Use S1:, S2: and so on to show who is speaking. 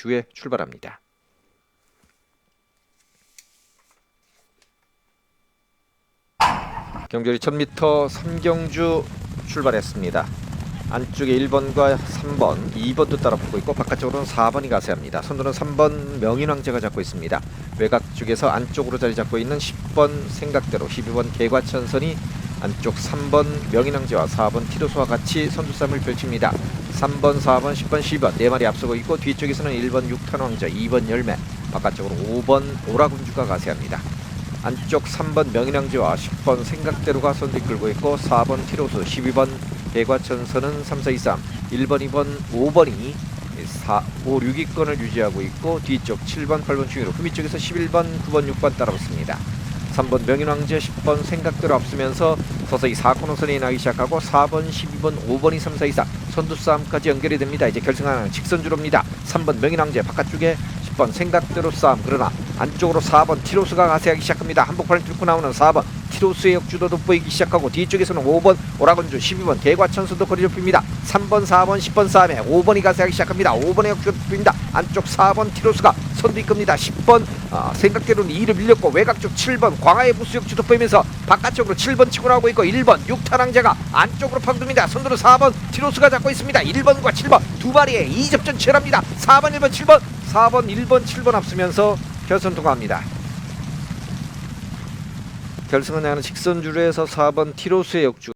S1: 주에 출발합니다. 경주리 1000m 삼경주 출발했습니다. 안쪽에 1번과 3번, 2번도 따라 붙고 있고 바깥쪽으로는 4번이 가세합니다. 선두는 3번 명인왕제가 잡고 있습니다. 외곽 쪽에서 안쪽으로 자리 잡고 있는 10번 생각대로 12번 개과천선이 안쪽 3번 명인왕제와 4번 티로스와 같이 선두싸움을 펼칩니다. 3번, 4번, 10번, 12번 네 마리 앞서고 있고 뒤쪽에서는 1번 육탄 왕자, 2번 열매, 바깥쪽으로 5번 오라군주가 가세합니다. 안쪽 3번 명인왕제와 10번 생각대로가 선두 이끌고 있고 4번 티로스, 12번 대과천선은 3, 4, 2, 3, 1번, 2번, 5번이 4, 5, 6위권을 유지하고 있고 뒤쪽 7번, 8번 중위로 후미 쪽에서 11번, 9번, 6번 따라붙습니다. 3번 명인왕제 10번 생각대로 앞서면서 서서히 4코너선이 나기 시작하고 4번, 12번, 5번이 3, 4, 2, 4 선두 싸움까지 연결이 됩니다. 이제 결승하는 직선주로입니다. 3번 명인왕제 바깥쪽에 10번 생각대로 싸움 그러나 안쪽으로 4번 티로스가 가세하기 시작합니다. 한복판을 뚫고 나오는 4번 티로스의 역주도 돋보이기 시작하고 뒤쪽에서는 5번 오라곤주 12번 개과천수도 거리 좁힙니다. 3번 4번 10번 싸움에 5번이 가세하기 시작합니다. 5번의 역주도 돋보입니다. 안쪽 4번 티로스가 선두 이끕니다. 10번 어, 생각대로는 2를 밀렸고 외곽 쪽 7번 광화의 부수 역주 돋보이면서 바깥쪽으로 7번 치고 나오고 있고 1번 육탄왕제가 안쪽으로 파고듭니다. 선두는 4번 티로스가 잡고 있습니다. 1번과 7번 두 마리의 이접전 치열합니다. 4번 1번 7번 4번 1번 7번 앞서면서 결선 통과합니다. 결승은 나는 직선주로에서 4번 티로스의 역주